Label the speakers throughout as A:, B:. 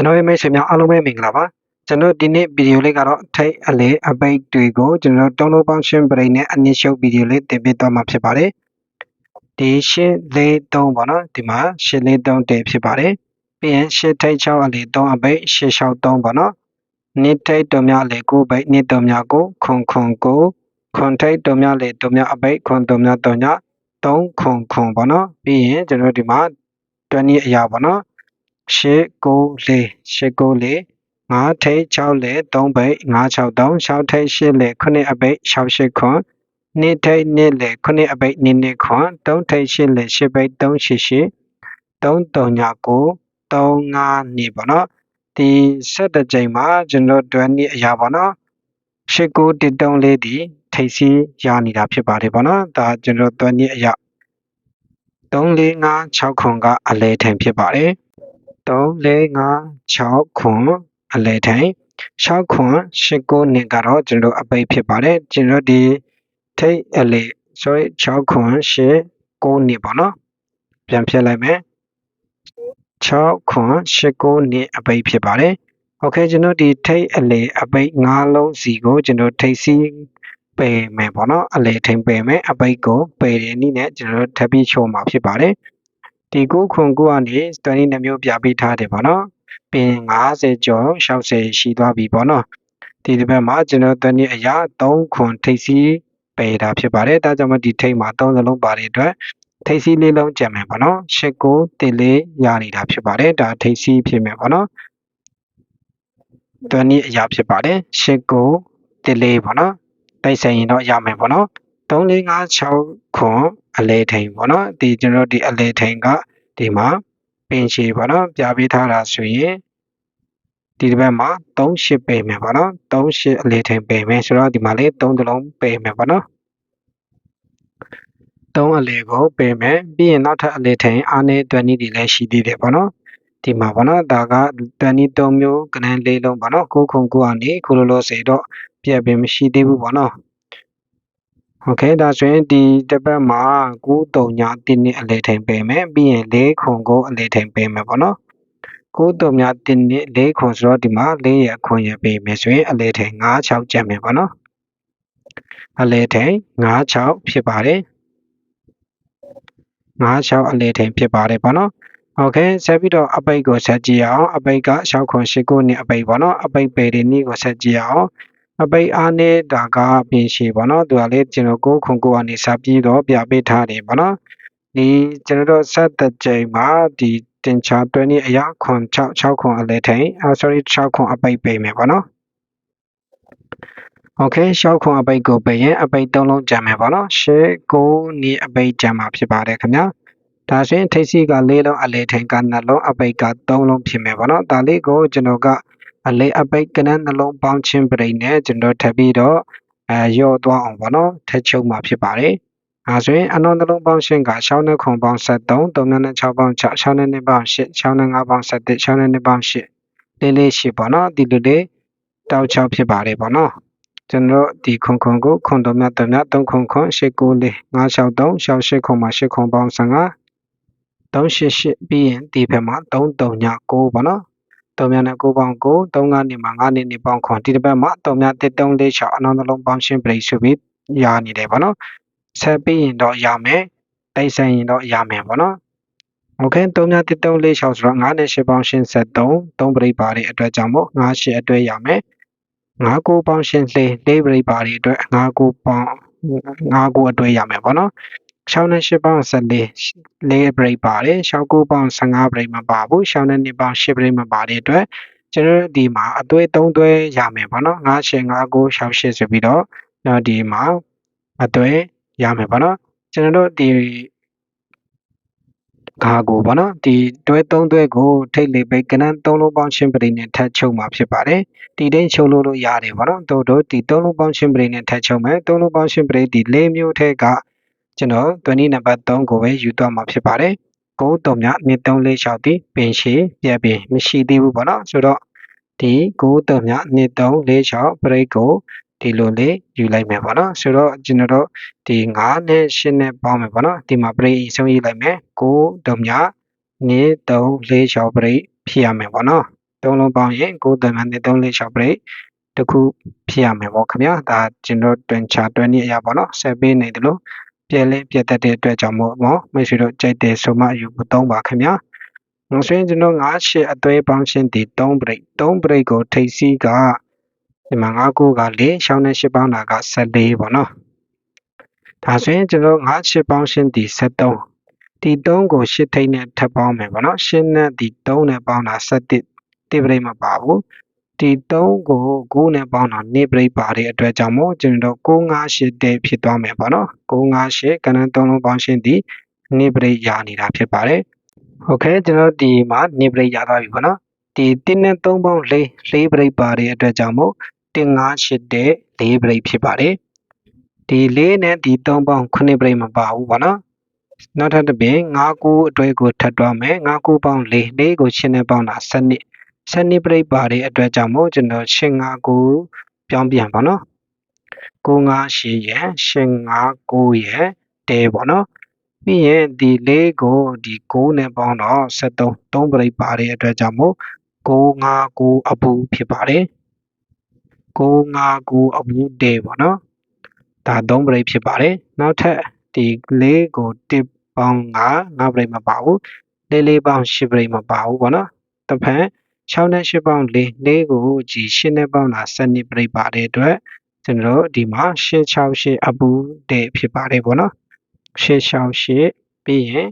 A: ကျွန်တော်ရဲ့မိတ်ဆွေများအားလုံးပဲမင်္ဂလာပါကျွန်တော်ဒီနေ့ဗီဒီယိုလေးကတော့ထိတ်အလေအပိတ်တွေကိုကျွန်တော်တုံးလုံးပေါင်းရှင်းပရိနဲ့အနည်းရှုပ်ဗီဒီယိုလေးတင်ပြသွားမှာဖြစ်ပါတယ်ဒီရှင်းလေးသုံးပေါ့နော်ဒီမှာရှင်းလေးသုံးတည်ဖြစ်ပါတယ်ပြီးရင်ရှင်းထိတ်6အလေ3အပိတ်ရှင်း6 3ပေါ့နော်နှစ်ထိတ်တော်များလေ9ပိတ်နှစ်တော်များကိုခွန်ခွန်ကိုခွန်ထိတ်တော်များလေတော်များအပိတ်ခွန်တော်များတော်များ3ခွန်ခွန်ပေါ့နော်ပြီးရင်ကျွန်တော်ဒီမှာ20အရာပေါ့နော် ရှစ်ကိုလေးရှစ်ကိုလေးငါးထိတ်6လေ3ပိတ်963 6ထိတ်8လေ9အပိတ်68ခွန်နှစ်ထိတ်နှစ်လေ9အပိတ်နှစ်နှစ်ခွန်3ထိတ်8လေ10ပိတ်388 339 35နှစ်ပေါ့နော်ဒီ7ကြိမ်မှာကျွန်တော်တွဲနှစ်အရာပေါ့နော်8913လေးဒီထိတ်စီးရနေတာဖြစ်ပါတယ်ပေါ့နော်ဒါကျွန်တော်တွဲနှစ်အရာ345 6ခွန်ကအလဲထိုင်ဖြစ်ပါတယ် 3 4 5 6ခွန်အလဲထိုင်6ခွန်8ကိုနှစ်ကတော့ကျွန်တော်အပိတ်ဖြစ်ပါတယ်ကျွန်တော်ဒီထိတ်အလဲ sorry 6ခွန်8 9နှစ်ပေါ့နော်ပြန်ဖြတ်လိုက်မယ်6ခွန်8 9နှစ်အပိတ်ဖြစ်ပါတယ်โอเคကျွန်တော်ဒီထိတ်အလေအပိတ်၅လုံးစီကိုကျွန်တော်ထိတ်စီပယ်မယ်ပေါ့နော်အလေထိန်ပယ်မယ်အပိတ်ကိုပယ်တဲ့နည်းနဲ့ကျွန်တော်ထပ်ပြီးချိုးမှာဖြစ်ပါတယ် ဒီကိုခွန်ကိုကနေ20နှစ်မျိုးပြပေးထားတယ်ပေါ့နော်ပင်50ကျော်60ရှိသွားပြီပေါ့နော်ဒီတစ်ပတ်မှာကျွန်တော်တနည်းအရာ3ခွန်ထိပ်စီးပယ်တာဖြစ်ပါတယ်ဒါကြောင့်မဒီထိပ်မှာ3စလုံးပါတဲ့အတွက်ထိပ်စီးလေးလုံးကျန်မယ်ပေါ့နော်ရှစ်ကိုတစ်လေးရနေတာဖြစ်ပါတယ်ဒါထိပ်စီးဖြစ်မယ်ပေါ့နော်တနည်းအရာဖြစ်ပါတယ်ရှစ်ကိုတစ်လေးပေါ့နော်တိုက်ဆိုင်ရင်တော့ရမယ်ပေါ့နော်3 4 5 6ခွန် အလဲထိန်ပေါ့နော်ဒီကျွန်တော်ဒီအလဲထိန်ကဒီမှာပင်ရှည်ပေါ့နော်ပြပေးထားတာဆိုရင်ဒီတစ်ပတ်မှာ38ပေမယ်ပေါ့နော်38အလေထိန်ပေမယ်ဆိုတော့ဒီမှာလေး3တလုံးပေမယ်ပေါ့နော်3အလေကိုပေမယ်ပြီးရင်နောက်ထပ်အလေထိန်အားနဲ့တွန်နီးတွေလည်းရှိသေးတယ်ပေါ့နော်ဒီမှာပေါ့နော်ဒါကတွန်နီး3မျိုးကနန်းလေးလုံးပေါ့နော်ကိုခုံကိုကနေခုလိုလိုစေတော့ပြက်ပင်မရှိသေးဘူးပေါ့နော် โอเคဒါဆိုရင်ဒီတစ်ပတ်မှာ9 3ညတင်းနှစ်အလေထိန်ပေမယ်ပြီးရင်4ခုကိုအလေထိန်ပေမယ်ပေါ့နော်9တုံများတင်းနှစ်4ခုဆိုတော့ဒီမှာ4ရခွန်ရပေမယ်ဆိုရင်အလေထိန်5 6ကျန်မယ်ပေါ့နော်အလေထိန်5 6ဖြစ်ပါတယ်5 6အလေထိန်ဖြစ်ပါတယ်ပေါ့နော်โอเคဆက်ပြီးတော့အပိတ်ကိုဆက်ကြည့်အောင်အပိတ်က6ခွန်8ခုနှစ်အပိတ်ပေါ့နော်အပိတ်ပေတွေနည်းကိုဆက်ကြည့်အောင် အပိတ်အားနေတာကပင်ရှိပေါ့နော်သူကလေကျွန်တော်ကိုခုံကိုကနေစပြီးတော့ပြပေးထားတယ်ပေါ့နော်ဒီကျွန်တော်တို့ဆက်တဲ့ချိန်မှာဒီတင်ချာ20အရာခွန်6 6ခွန်အလဲထိုင်အာ sorry 6ခွန်အပိတ်ပေးမယ်ပေါ့နော် okay 6ခွန်အပိတ်ကိုပေးရင်အပိတ်3လုံးကြံမယ်ပေါ့နော်6 9နီးအပိတ်ကြံမှာဖြစ်ပါတယ်ခင်ဗျာဒါဆိုရင်ထိပ်စီက၄လုံးအလဲထိုင်က2လုံးအပိတ်က3လုံးဖြစ်မယ်ပေါ့နော်ဒါလေးကိုကျွန်တော်က အလေအပိတ်ကနန်းနှလုံးပေါင်းချင်းပြိနဲ့ကျွန်တော်ထပ်ပြီးတော့အဲရော့သွားအောင်ပေါ့နော်ထက်ချုပ်မှာဖြစ်ပါတယ်အဲဆိုရင်အနှောနှလုံးပေါင်းရှင်းက6နဲ့ခွန်ပေါင်း73 3နဲ့6ပေါင်း6 6နဲ့2ပေါင်း8 6နဲ့5ပေါင်း7 6နဲ့2ပေါင်း8လေးလေး8ပေါ့နော်ဒီလိုလေးတောက်6ဖြစ်ပါတယ်ပေါ့နော်ကျွန်တော်ဒီခွန်ခွန်ကိုခွန်တော်မြတ်တော်မြတ်3ခွန်ခွန်8 9လေး963 68ခွန်မှာ8ခွန်ပေါင်း15 388ပြီးရင်ဒီဘက်မှာ3 3ည9ပေါ့နော် 3မြနဲ့9ပေါင်း9 3ကနေမှာ9နေနေပေါင်းခွန်ဒီတစ်ပတ်မှာ3မြ1 3 4 6အနောက်နှလုံးပေါင်းရှင်းပြိဆိုပြီးရနေတယ်ပေါ့နော်ဆက်ပြီးရင်တော့ရမယ်တိုက်ဆိုင်ရင်တော့ရမယ်ပေါ့နော်โอเค3မြ1 3 4 6ဆိုတော့9နဲ့8ပေါင်းရှင်း73 3ပြိပါတွေအတွက်ကြောင့်မို့9 8အတွက်ရမယ်9 9ပေါင်းရှင်းလေ4ပြိပါတွေအတွက်9 9ပေါင်း9 9အတွက်ရမယ်ပေါ့နော် 6နဲ့8ပေါင်း14 4 break ပါတယ်6 9ပေါင်း15 break မပါဘူး6နဲ့2ပေါင်း10 break မပါတဲ့အတွက်ကျွန်တော်ဒီမှာအသွဲ3သွဲရမယ်ပေါ့နော်9 8 9 9 6 8ဆိုပြီးတော့ဒီမှာအသွဲရမယ်ပေါ့နော်ကျွန်တော်တို့ဒီခါကိုပေါ့နော်ဒီတွဲ3တွဲကိုထိတ်လေပိတ်ကနန်း3လုံးပေါင်းချင်းပရိနဲ့ထပ်ချုပ်မှာဖြစ်ပါတယ်ဒီတိုင်းချုပ်လို့လို့ရတယ်ပေါ့နော်တို့တို့ဒီ3လုံးပေါင်းချင်းပရိနဲ့ထပ်ချုပ်မယ်3လုံးပေါင်းချင်းပရိဒီ၄မျိုးထဲက ကျွန်တော်20နံပါတ်3ကိုပဲယူသွားမှာဖြစ်ပါတယ်ကိုတုံမြနှစ်3 4 6တီပင်ရှိပြက်ပင်မရှိသေးဘူးပေါ့နော်ဆိုတော့ဒီကိုတုံမြနှစ်3 4 6ပရိကိုဒီလိုလေးယူလိုက်မယ်ပေါ့နော်ဆိုတော့ကျွန်တော်တို့ဒီ9နဲ့10နဲ့ပေါင်းမယ်ပေါ့နော်ဒီမှာပရိအဆုံးရေးလိုက်မယ်9တုံမြနှစ်3 4 6ပရိဖြစ်ရမယ်ပေါ့နော်သုံးလုံးပေါင်းရင်9တန်မှ1 3 4 6ပရိတ်တစ်ခုဖြစ်ရမယ်ပေါ့ခင်ဗျာဒါကျွန်တော်တွင်ချတွင်နည်းအရာပေါ့နော်ဆက်ပေးနေတယ်လို့ ပြဲလေးပြတ်တတ်တဲ့အတွက်ကြောင့်မို့ပေါ့မိတ်ဆွေတို့ကြိုက်တယ်ဆိုမှယူဖို့သုံးပါခင်ဗျာနောက်ဆိုရင်ကျွန်တော်9ရှစ်အသွေးပေါင်းရှင်းဒီ3ပရိတ်3ပရိတ်ကိုထိပ်စီးကဒီမှာ9ကိုက4ရှောင်းနဲ့8ပေါင်းတာက14ပေါ့နော်ဒါဆိုရင်ကျွန်တော်9ရှစ်ပေါင်းရှင်းဒီ73ဒီ3ကို8ထိပ်နဲ့ထပ်ပေါင်းမယ်ပေါ့နော်8နဲ့ဒီ3နဲ့ပေါင်းတာ7တိပရိတ်မပါဘူး ဒီ3ကို9နဲ့ပေါင်းတာနေပရိတ်ပါတဲ့အတွက်ကြောင့်မို့ကျွန်တော်958တဲ့ဖြစ်သွားမယ်ပေါ့နော်958ကဏ္ဍ3လုံးပေါင်းရှင်းဒီနေပရိတ်ရနေတာဖြစ်ပါတယ်ဟုတ်ကဲ့ကျွန်တော်ဒီမှာနေပရိတ်ရသွားပြီပေါ့နော်ဒီ1နဲ့3ပေါင်း4 4ပရိတ်ပါတဲ့အတွက်ကြောင့်မို့158တဲ့4ပရိတ်ဖြစ်ပါတယ်ဒီ4နဲ့ဒီ3ပေါင်း9ပရိတ်မပါဘူးပေါ့နော်နောက်ထပ်တစ်ပြင်9ကိုအတွဲကိုထပ်တွားမယ်9ကိုပေါင်း4 4ကိုရှင်းနဲ့ပေါင်းတာ7 နှစ်7နှစ်ပြိပါတဲ့အတွက်ကြောင့်မို့ကျွန်တော်ရှင်း9ကိုပြောင်းပြန်ပါနော်9 5 8ရယ်ရှင်း9 9ရယ်တဲပေါ့နော်ပြီးရင်ဒီ၄ကိုဒီ9နဲ့ပေါင်းတော့73 3ပြိပါတဲ့အတွက်ကြောင့်မို့9 5 9အပူဖြစ်ပါတယ်9 5 9အပူတဲပေါ့နော်ဒါ3ပြိဖြစ်ပါတယ်နောက်ထပ်ဒီ၄ကိုတစ်ပေါင်း9 9ပြိမပါဘူးလေးလေးပေါင်း10ပြိမပါဘူးပေါ့နော်တစ်ဖက် 6နဲ့8ပေါင်း4 4ကိုကြည်8နဲ့ပေါင်းတာ7ပြိပါတဲ့အတွက်ကျွန်တော်တို့ဒီမှာ668အပူတဲ့ဖြစ်ပါတယ်ပေါ့နော်668ပြီးရင်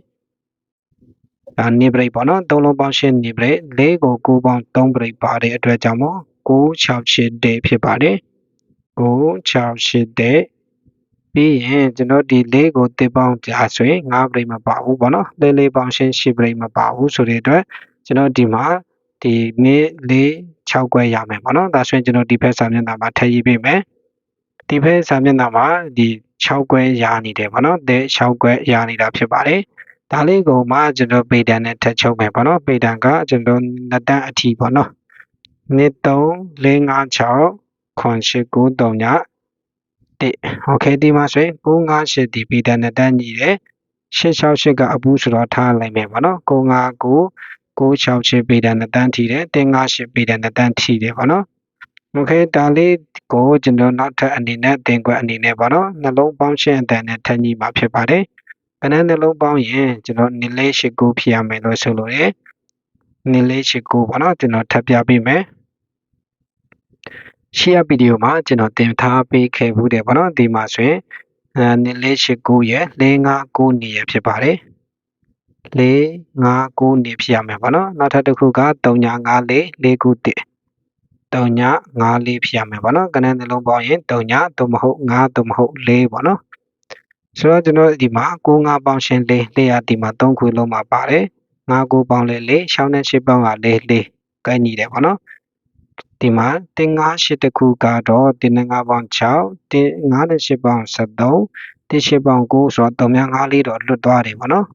A: ဒါနေပရိတ်ပေါ့နော်သုံးလုံးပေါင်းရှင်းနေပရိတ်၄ကို9ပေါင်း3ပရိတ်ပါတဲ့အတွက်ကြောင့်မို့968တဲ့ဖြစ်ပါတယ်968တဲ့ပြီးရင်ကျွန်တော်ဒီလေးကိုတစ်ပေါင်းကြာဆိုရင်9ပရိတ်မပါဘူးပေါ့နော်လေးလေးပေါင်းရှင်း10ပရိတ်မပါဘူးဆိုတဲ့အတွက်ကျွန်တော်ဒီမှာ ဒီနေ့လေး6ခွဲရမယ်ပေါ့နော်ဒါဆိုရင်ကျွန်တော်ဒီဘက်စာမျက်နှာမှာထည့်ရေးပေးမယ်ဒီဘက်စာမျက်နှာမှာဒီ6ခွဲရနေတယ်ပေါ့နော်တဲ့6ခွဲရနေတာဖြစ်ပါတယ်ဒါလေးကိုမှကျွန်တော်ပေတံနဲ့ထပ်ချုပ်မယ်ပေါ့နော်ပေတံကကျွန်တော်နှစ်တန်းအထီပေါ့နော်နှစ်3 4 5 6ခွန်8 9 3ည1โอเคဒီမှာဆိုရင်958ဒီပေတံနဲ့တန်းညီတယ်668ကအပူဆိုတော့ထားလိုက်မယ်ပေါ့နော်959 968ပေတံနဲ့တန်းထီတယ်158ပေတံနဲ့တန်းထီတယ်ပေါ့နော်โอเคဒါလေးကိုကျွန်တော်နောက်ထပ်အနေနဲ့တင်ကွက်အနေနဲ့ပေါ့နော်နှလုံးပေါင်းရှင်းအတန်နဲ့ထပ်ညီမှာဖြစ်ပါတယ်ကနန်းနှလုံးပေါင်းရင်ကျွန်တော်နည်းလေးရှိကိုဖြစ်ရမယ်လို့ဆိုလို့ရတယ်နည်းလေးရှိကိုပေါ့နော်ကျွန်တော်ထပ်ပြပေးမယ်ရှေ့ဗီဒီယိုမှာကျွန်တော်တင်ထားပေးခဲ့ဘူးတယ်ပေါ့နော်ဒီမှာဆိုရင်အဲနည်းလေးရှိကိုရယ်459နေရဖြစ်ပါတယ် 4 5 9နေဖြစ်ရမယ်ပေါ့နော်နောက်ထပ်တစ်ခုက3954 4ခု1 3ည5လေးဖြစ်ရမယ်ပေါ့နော်ကနန်းနှလုံးပေါင်းရင်3ညသို့မဟုတ်5သို့မဟုတ်4ပေါ့နော်ဆိုတော့ကျွန်တော်ဒီမှာ9 5ပေါင်းရှင်း4 400ဒီမှာ3ခုလုံးမှာပါတယ်9 9ပေါင်းလဲ4 6နဲ့8ပေါင်းက4 4ကိုင်းညီတယ်ပေါ့နော်ဒီမှာတင်9 8တခုကတော့တင်9ပေါင်း6တင်9နဲ့8ပေါင်း73တင်8ပေါင်း9ဆိုတော့3များ5လေးတော့လွတ်သွားတယ်ပေါ့နော်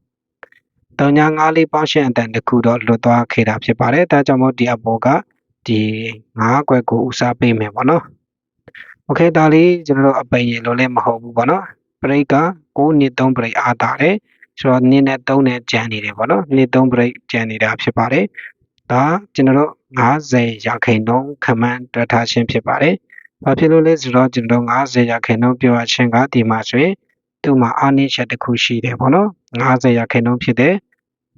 A: 3ညာ5လေးပေါင်းရှင်းအတန်တခုတော့လွတ်သွားခဲ့တာဖြစ်ပါတယ်ဒါကြောင့်မို့ဒီအပေါ်ကဒီ9ကွက်ကိုဦးစားပေးမယ်ပေါ့နော်โอเคဒါလေးကျွန်တော်တို့အပိန်ရေလို့လည်းမဟုတ်ဘူးပေါ့နော်ဘရိတ်က6နှစ်3ဘရိတ်အားတာတယ်ဆိုတော့2နဲ့3နဲ့ကျန်နေတယ်ပေါ့နော်2 3ဘရိတ်ကျန်နေတာဖြစ်ပါတယ်ဒါကျွန်တော်တို့50ရာခိုင်နှုန်းခမန်းတွက်ထားခြင်းဖြစ်ပါတယ်ဘာဖြစ်လို့လဲဆိုတော့ကျွန်တော်50ရာခိုင်နှုန်းပြောရခြင်းကဒီမှာဆိုရင် သူ့မှာအားနည်းချက်တစ်ခုရှိတယ်ပေါ့နော်50ရာခိုင်နှုန်းဖြစ်တယ်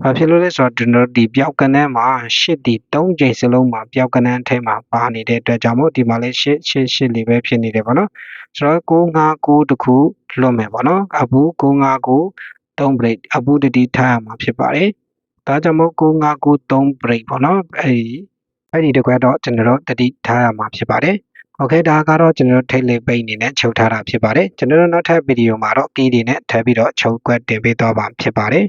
A: ဘာဖြစ်လို့လဲဆိုတော့ကျွန်တော်ဒီပျောက်ကနန်းမှာရှစ်ဒီ3ချိန်စလုံးမှာပျောက်ကနန်းထဲမှာပါနေတဲ့အတွက်ကြောင့်မို့ဒီမှာလည်းရှစ်ရှစ်ရှစ်လေးပဲဖြစ်နေတယ်ပေါ့နော်ဆိုတော့959တခုလွတ်မယ်ပေါ့နော်အပူ959 3 break အပူတတိထားရမှာဖြစ်ပါတယ်ဒါကြောင့်မို့959 3 break ပေါ့နော်အဲဒီအဲ့ဒီတကွက်တော့ကျွန်တော်တို့တတိထားရမှာဖြစ်ပါတယ် โอเคဒါကတော့ကျွန်တော်တို့ထိတ်လေးပိတ်အနေနဲ့ချုပ်ထားတာဖြစ်ပါတယ်ကျွန်တော်တို့နောက်ထပ်ဗီဒီယိုမှာတော့ကီးတွေနဲ့ထပ်ပြီးတော့ချုပ်ကွက်တင်ပေးသွားပါဖြစ်ပါတယ်